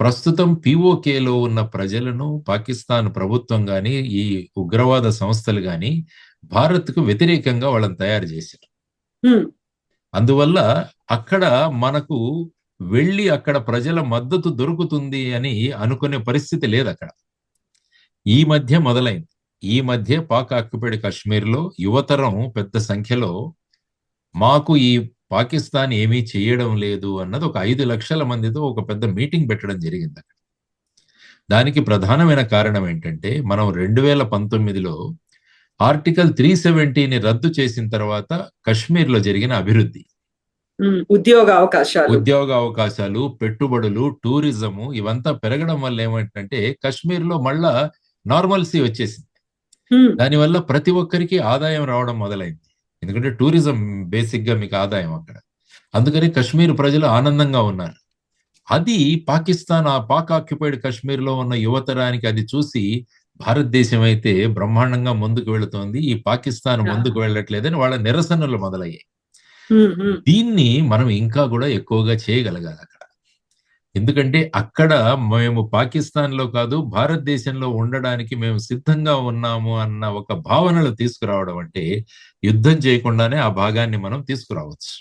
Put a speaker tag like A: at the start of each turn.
A: ప్రస్తుతం పిఓకేలో ఉన్న ప్రజలను పాకిస్తాన్ ప్రభుత్వం గాని ఈ ఉగ్రవాద సంస్థలు గాని భారత్కు వ్యతిరేకంగా వాళ్ళని తయారు చేశారు. అందువల్ల అక్కడ మనకు వెళ్ళి అక్కడ ప్రజల మద్దతు దొరుకుతుంది అని అనుకునే పరిస్థితి లేదు అక్కడ. ఈ మధ్య మొదలైంది. ఈ మధ్య పాక్ ఆక్యుపైడ్ కాశ్మీర్లో యువతరం పెద్ద సంఖ్యలో మాకు ఈ పాకిస్తాన్ ఏమీ చేయడం లేదు అన్నది ఒక ఐదు లక్షల మందితో ఒక పెద్ద మీటింగ్ పెట్టడం జరిగింది అక్కడ. దానికి ప్రధానమైన కారణం ఏంటంటే మనం రెండు వేల పంతొమ్మిదిలో ఆర్టికల్ త్రీ సెవెంటీని రద్దు చేసిన తర్వాత కశ్మీర్లో జరిగిన అభివృద్ధి.
B: ఉద్యోగ అవకాశాలు.
A: ఉద్యోగ అవకాశాలు పెట్టుబడులు టూరిజము ఇవంతా పెరగడం వల్ల ఏమంటే కశ్మీర్లో మళ్ళా నార్మల్సీ వచ్చేసింది. దానివల్ల ప్రతి ఒక్కరికి ఆదాయం రావడం మొదలైంది. ఎందుకంటే టూరిజం బేసిక్గా మీకు ఆదాయం అక్కడ. అందుకని కశ్మీర్ ప్రజలు ఆనందంగా ఉన్నారు. అది పాకిస్తాన్ ఆ పాక్ ఆక్యుపైడ్ కశ్మీర్లో ఉన్న యువతరానికి అది చూసి భారతదేశం అయితే బ్రహ్మాండంగా ముందుకు వెళుతోంది ఈ పాకిస్తాన్ ముందుకు వెళ్ళట్లేదని వాళ్ళ నిరసనలు మొదలయ్యాయి. దీన్ని మనం ఇంకా కూడా ఎక్కువగా చేయగలగాలి అక్కడ. ఎందుకంటే అక్కడ మేము పాకిస్తాన్లో కాదు భారతదేశంలో ఉండడానికి మేము సిద్ధంగా ఉన్నాము అన్న ఒక భావనలు తీసుకురావడం అంటే యుద్ధం చేయకుండానే ఆ భాగాన్ని మనం తీసుకురావచ్చు.